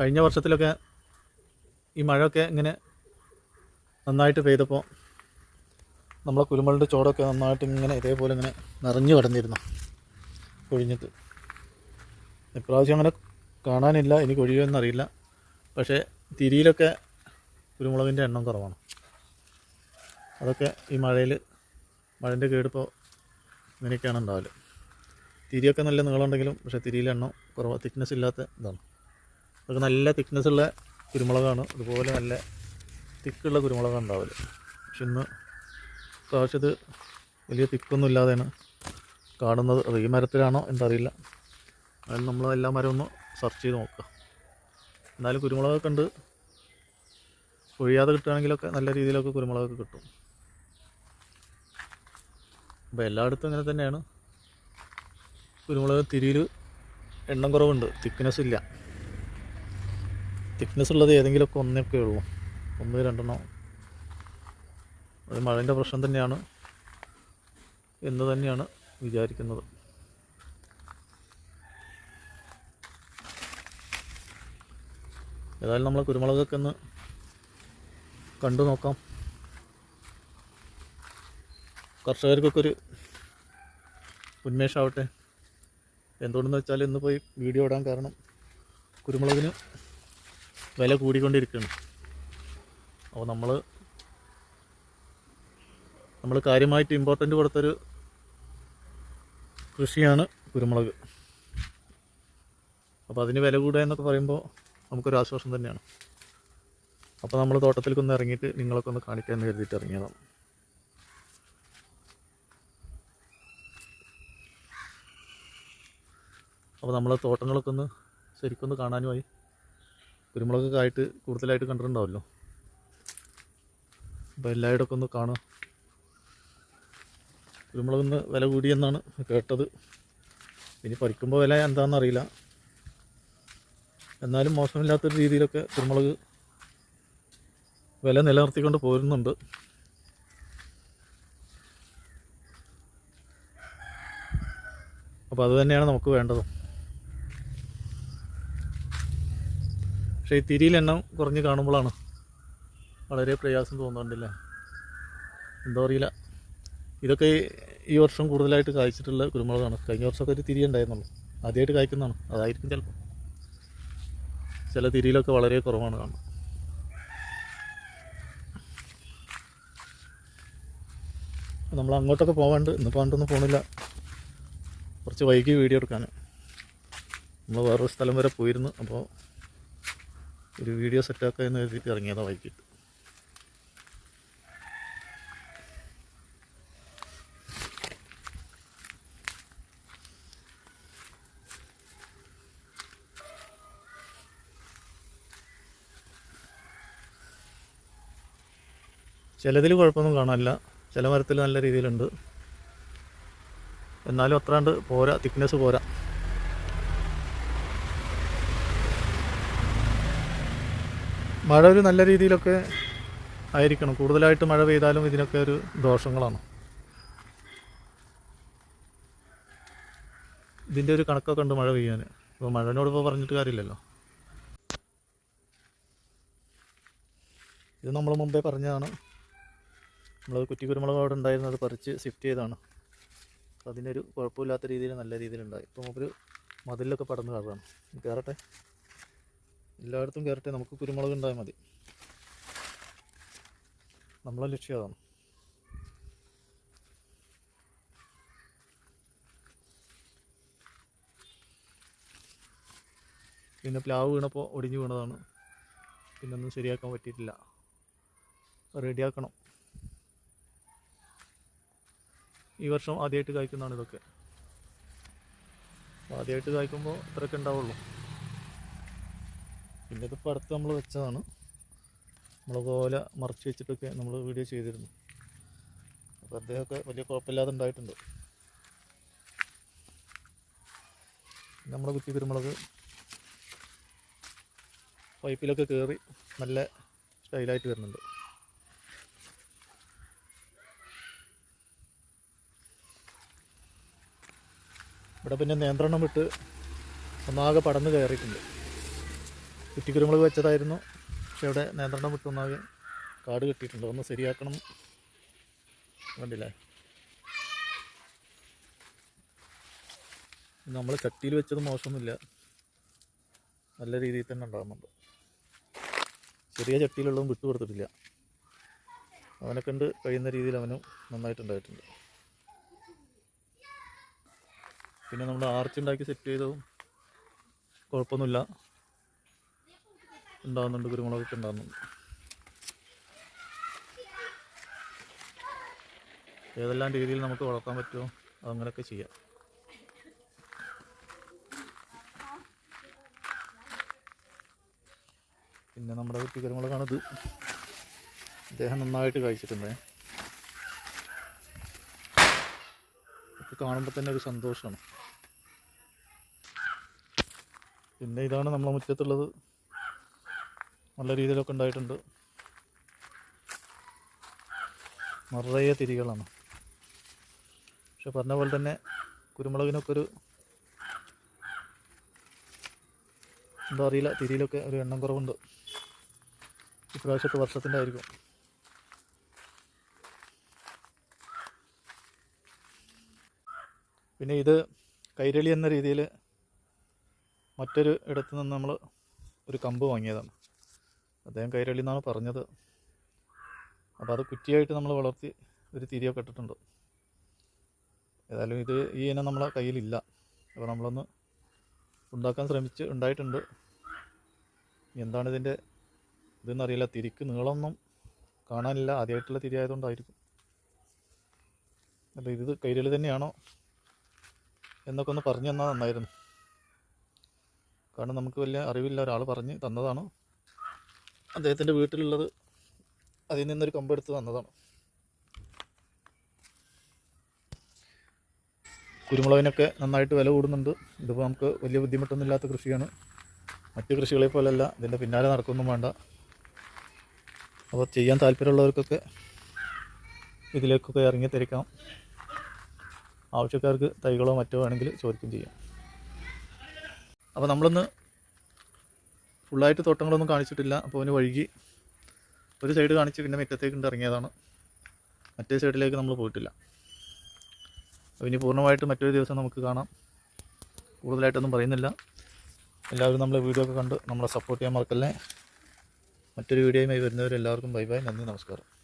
കഴിഞ്ഞ വർഷത്തിലൊക്കെ ഈ മഴയൊക്കെ ഇങ്ങനെ നന്നായിട്ട് പെയ്തപ്പോൾ നമ്മളെ കുരുമുളകിന്റെ ചോടൊക്കെ നന്നായിട്ട് ഇങ്ങനെ ഇതേപോലെ ഇങ്ങനെ നിറഞ്ഞു കിടന്നിരുന്നു. കൊഴിഞ്ഞിട്ട്. ഇപ്രാവശ്യം അങ്ങനെ കാണാനില്ല ഇനി കൊഴിയുമെന്നറിയില്ല. പക്ഷേ തിരിയിലൊക്കെ കുരുമുളകിന്റെ എണ്ണം കുറവാണ്. അതൊക്കെ ഈ മഴയിൽ മഴന്റെ കേടിപ്പോൾ ഇങ്ങനെയൊക്കെയാണ് ഉണ്ടാവൽ. തിരിയൊക്കെ നല്ല നീളമുണ്ടെങ്കിലും പക്ഷേ തിരിയിലെണ്ണം കുറവ് തിക്നെസ് ഇല്ലാത്ത ഇതാണ്. അതൊക്കെ നല്ല തിക്നെസ് ഉള്ള കുരുമുളകാണ്. അതുപോലെ നല്ല തിക്കുള്ള കുരുമുളകാണ് ഉണ്ടാവൽ. പക്ഷെ ഇന്ന് പ്രാവശ്യത്ത് വലിയ തിക്കൊന്നും ഇല്ലാതെയാണ് കാണുന്നത്. അത് ഈ മരത്തിലാണോ എന്തറിയില്ല. അതിന് നമ്മൾ എല്ലാ മരവും ഒന്ന് സെർച്ച് ചെയ്ത് നോക്കുക. എന്നാലും കുരുമുളകൊക്കെ ഉണ്ട് ഒഴിയാതെ കിട്ടുകയാണെങ്കിലൊക്കെ നല്ല രീതിയിലൊക്കെ കുരുമുളകൊക്കെ കിട്ടും. അപ്പോൾ എല്ലായിടത്തും ഇങ്ങനെ തന്നെയാണ്. കുരുമുളക് തിരിയിൽ എണ്ണം കുറവുണ്ട്. തിക്നെസ് ഇല്ല. തിക്നെസ് ഉള്ളത് ഏതെങ്കിലുമൊക്കെ ഒന്നൊക്കെ ഉള്ളൂ. ഒന്ന് രണ്ടെണ്ണം. അത് മഴന്റെ പ്രശ്നം തന്നെയാണ് എന്ന് തന്നെയാണ് വിചാരിക്കുന്നത്. ഏതായാലും നമ്മൾ കുരുമുളകൊക്കെ ഒന്ന് കണ്ടു നോക്കാം. കർഷകർക്കൊക്കെ ഒരു ഉന്മേഷമാവട്ടെ. എന്തുകൊണ്ടെന്ന് വെച്ചാൽ ഇന്ന് പോയി വീഡിയോ ഇടാൻ കാരണം കുരുമുളകിന് വില കൂടിക്കൊണ്ടിരിക്കുകയാണ്. അപ്പോൾ നമ്മൾ നമ്മൾ കാര്യമായിട്ട് ഇമ്പോർട്ടന്റ് കൊടുത്തൊരു കൃഷിയാണ് കുരുമുളക്. അപ്പോൾ അതിന് വില കൂടുക എന്നൊക്കെ പറയുമ്പോൾ നമുക്കൊരു ആശ്വാസം തന്നെയാണ്. അപ്പോൾ നമ്മൾ തോട്ടത്തിലേക്ക് ഒന്ന് ഇറങ്ങിയിട്ട് നിങ്ങളൊക്കെ ഒന്ന് കാണിക്കാൻ എന്ന് കരുതിയിട്ട് ഇറങ്ങിയതാണ്. അപ്പോൾ നമ്മൾ തോട്ടങ്ങളൊക്കെ ഒന്ന് ശരിക്കൊന്ന് കാണാനുമായി കുരുമുളകൊക്കെ ആയിട്ട് കൂടുതലായിട്ട് കണ്ടിട്ടുണ്ടാവല്ലോ അപ്പോൾ എല്ലായിടമൊക്കെ ഒന്ന് കാണാം കുരുമുളകിന് വില കൂടിയെന്നാണ് കേട്ടത്. ഇനി പറിക്കുമ്പോൾ വില എന്താണെന്ന് അറിയില്ല. എന്നാലും മോശമില്ലാത്തൊരു രീതിയിലൊക്കെ കുരുമുളക് വില നിലനിർത്തിക്കൊണ്ട് പോരുന്നുണ്ട്. അപ്പോൾ അതുതന്നെയാണ് നമുക്ക് വേണ്ടത്. പക്ഷേ ഈ തിരിയിൽ എണ്ണം കുറഞ്ഞ് കാണുമ്പോഴാണ് വളരെ പ്രയാസം തോന്നുന്നുണ്ടല്ലേ എന്താ അറിയില്ല. ഇതൊക്കെ ഈ- ഈ വർഷം കൂടുതലായിട്ട് കായ്ച്ചിട്ടുള്ള കുരുമുളകാണ്. കഴിഞ്ഞ വർഷമൊക്കെ ഒരു തിരി ഉണ്ടായിരുന്നുള്ളൂ. ആദ്യമായിട്ട് കായ്ക്കുന്നതാണ്. അതായിരിക്കും ചിലപ്പോൾ ചില തിരിയിലൊക്കെ വളരെ കുറവാണ് കാണുന്നത്. നമ്മൾ അങ്ങോട്ടൊക്കെ പോകാണ്ട് ഇന്നിപ്പോൾ അങ്ങോട്ടൊന്നും പോകണില്ല കുറച്ച് വൈകി വീഡിയോ എടുക്കാൻ നമ്മൾ വേറൊരു സ്ഥലം വരെ പോയിരുന്നു. അപ്പോൾ ഒരു വീഡിയോ സെറ്റാക്കുക എന്ന് കരുതിയിട്ട് ഇറങ്ങിയതാണ് വൈകിട്ട്. ചിലതിൽ കുഴപ്പമൊന്നും കാണാനില്ല. ചില മരത്തിൽ നല്ല രീതിയിലുണ്ട്. എന്നാലും അത്രാണ്ട് പോരാ തിക്നെസ് പോരാ. മഴ ഒരു നല്ല രീതിയിലൊക്കെ ആയിരിക്കണം. കൂടുതലായിട്ട് മഴ പെയ്താലും ഇതിനൊക്കെ ഒരു ദോഷങ്ങളാണ്. ഇതിന്റെ ഒരു കണക്കൊക്കെ ഉണ്ട് മഴ പെയ്യാൻ ഇപ്പോൾ മഴനോട് ഇപ്പോൾ പറഞ്ഞിട്ട് കാര്യമില്ലല്ലോ. ഇത് നമ്മൾ മുമ്പേ പറഞ്ഞതാണ്. നമ്മൾ കുറ്റി കുരുമുളക് അവിടെ ഉണ്ടായിരുന്നത് പറിച്ച് ഷിഫ്റ്റ് ചെയ്താണ് അപ്പോൾ അതിനൊരു കുഴപ്പമില്ലാത്ത രീതിയിൽ നല്ല രീതിയിലുണ്ടായി ഇപ്പോൾ ഒരു മതിലൊക്കെ പടന്ന് കയറാണ് കയറട്ടെ എല്ലായിടത്തും കയറട്ടെ നമുക്ക് കുരുമുളക് ഉണ്ടായാൽ മതി. നമ്മളെ ലക്ഷ്യം അതാണ്. പിന്നെ പ്ലാവ് വീണപ്പോൾ ഒടിഞ്ഞു വീണതാണ്. പിന്നെ ഒന്നും ശരിയാക്കാൻ പറ്റിയിട്ടില്ല. റെഡിയാക്കണം. ഈ വർഷം ആദ്യമായിട്ട് കായ്ക്കുന്നതാണ് ഇതൊക്കെ. ആദ്യമായിട്ട് കായ്ക്കുമ്പോൾ ഇത്രയൊക്കെ ഉണ്ടാവുള്ളൂ. പിന്നെ ഇതിപ്പോൾ അടുത്ത് നമ്മൾ വെച്ചതാണ്. നമ്മൾ ഓല മറച്ച് വെച്ചിട്ടൊക്കെ നമ്മൾ വീഡിയോ ചെയ്തിരുന്നു. അപ്പോൾ അദ്ദേഹമൊക്കെ വലിയ കുഴപ്പമില്ലാതെ ഉണ്ടായിട്ടുണ്ട്. നമ്മുടെ കുറ്റി കുരുമുളക് പൈപ്പിലൊക്കെ കയറി നല്ല സ്റ്റൈലായിട്ട് വരുന്നുണ്ട്. ഇവിടെ പിന്നെ നിയന്ത്രണം വിട്ട് ഒന്നാകെ പടന്ന് കയറിയിട്ടുണ്ട്. കുറ്റിക്കുരുമുളക് വെച്ചതായിരുന്നു. പക്ഷെ അവിടെ നിയന്ത്രണം വിട്ടൊന്നാകെ കാട് കെട്ടിയിട്ടുണ്ട്. ഒന്ന് ശരിയാക്കണം. കണ്ടില്ലേ? നമ്മൾ ചട്ടിയിൽ വെച്ചത് മോശമൊന്നുമില്ല. നല്ല രീതിയിൽ തന്നെ ഉണ്ടാകുന്നുണ്ട്. ചെറിയ ചട്ടിയിലുള്ളതും വിട്ടു കൊടുത്തിട്ടില്ല. അവനെ കണ്ട് കഴിയുന്ന രീതിയിൽ അവനും നന്നായിട്ടുണ്ടായിട്ടുണ്ട് പിന്നെ നമ്മൾ ആർച്ച് ഉണ്ടാക്കി സെറ്റ് ചെയ്തതും കുഴപ്പമൊന്നുമില്ല. ഉണ്ടാകുന്നുണ്ട് കുരുമുളകൊക്കെ ഉണ്ടാകുന്നുണ്ട്. ഏതെല്ലാം രീതിയിൽ നമുക്ക് വളർത്താൻ പറ്റുമോ അതങ്ങനെയൊക്കെ ചെയ്യാം. പിന്നെ നമ്മുടെ കുട്ടി കുരുമുളകാണിത്. അദ്ദേഹം നന്നായിട്ട് കഴിച്ചിട്ടുണ്ടേ. ഒക്കെ കാണുമ്പോൾ തന്നെ ഒരു സന്തോഷമാണ്. പിന്നെ ഇതാണ് നമ്മളെ മുറ്റത്തുള്ളത്. നല്ല രീതിയിലൊക്കെ ഉണ്ടായിട്ടുണ്ട്. നിറയെ തിരികളാണ്. പക്ഷെ പറഞ്ഞ പോലെ തന്നെ കുരുമുളകിനൊക്കെ ഒരു എന്താ അറിയില്ല തിരിയിലൊക്കെ ഒരു എണ്ണം കുറവുണ്ട്. ഇപ്രാവശ്യത്തെ വർഷത്തിന്റെ ആയിരിക്കും. പിന്നെ ഇത് കൈരളി എന്ന രീതിയിൽ മറ്റൊരു ഇടത്തു നിന്ന് നമ്മൾ ഒരു കമ്പ് വാങ്ങിയതാണ്. അദ്ദേഹം കൈരളി എന്നാണ് പറഞ്ഞത്. അപ്പോൾ അത് കുറ്റിയായിട്ട് നമ്മൾ വളർത്തി ഒരു തിരിയൊക്കെ ഇട്ടിട്ടുണ്ട്. ഏതായാലും ഇത് ഈ ഇനം നമ്മളെ കയ്യിലില്ല. അപ്പോൾ നമ്മളൊന്ന് ഉണ്ടാക്കാൻ ശ്രമിച്ച് ഉണ്ടായിട്ടുണ്ട്. എന്താണ് ഇതിന്റെ ഇതെന്നറിയില്ല തിരിക്ക് നീളമൊന്നും കാണാനില്ല. ആദ്യമായിട്ടുള്ള തിരി ആയതുകൊണ്ടായിരിക്കും. അല്ല ഇത് കൈരളി തന്നെയാണോ എന്നൊക്കെ ഒന്ന് പറഞ്ഞു തന്നാൽ നന്നായിരുന്നു. കാരണം നമുക്ക് വലിയ അറിവില്ല. ഒരാൾ പറഞ്ഞ് തന്നതാണ്. അദ്ദേഹത്തിന്റെ വീട്ടിലുള്ളത് അതിൽ നിന്നൊരു കമ്പെടുത്ത് വന്നതാണ്. കുരുമുളകിനൊക്കെ നന്നായിട്ട് വില കൂടുന്നുണ്ട്. ഇതിപ്പോൾ നമുക്ക് വലിയ ബുദ്ധിമുട്ടൊന്നുമില്ലാത്ത കൃഷിയാണ്. മറ്റു കൃഷികളെ പോലെയല്ല ഇതിന്റെ പിന്നാലെ നടക്കൊന്നും വേണ്ട. അപ്പോൾ ചെയ്യാൻ താല്പര്യമുള്ളവർക്കൊക്കെ ഇതിലേക്കൊക്കെ ഇറങ്ങി തിരിക്കാം. ആവശ്യക്കാർക്ക് തൈകളോ മറ്റോ വേണമെങ്കിൽ ചോദിക്കുകയും ചെയ്യാം. അപ്പോൾ നമ്മളൊന്ന് ഫുള്ളായിട്ട് തോട്ടങ്ങളൊന്നും കാണിച്ചിട്ടില്ല. അപ്പോൾ അവന് വഴുകി ഒരു സൈഡ് കാണിച്ച് പിന്നെ മുറ്റത്തേക്ക് ഇറങ്ങിയതാണ്. മറ്റേ സൈഡിലേക്ക് നമ്മൾ പോയിട്ടില്ല. അപ്പോൾ ഇനി പൂർണമായിട്ട് മറ്റൊരു ദിവസം നമുക്ക് കാണാം. കൂടുതലായിട്ടൊന്നും പറയുന്നില്ല. എല്ലാവരും നമ്മളെ വീഡിയോ ഒക്കെ കണ്ട് നമ്മളെ സപ്പോർട്ട് ചെയ്യാൻ മറക്കല്ലേ. മറ്റൊരു വീഡിയോയുമായി വരുന്നവരെല്ലാവർക്കും ബൈ ബൈ നന്ദി നമസ്കാരം.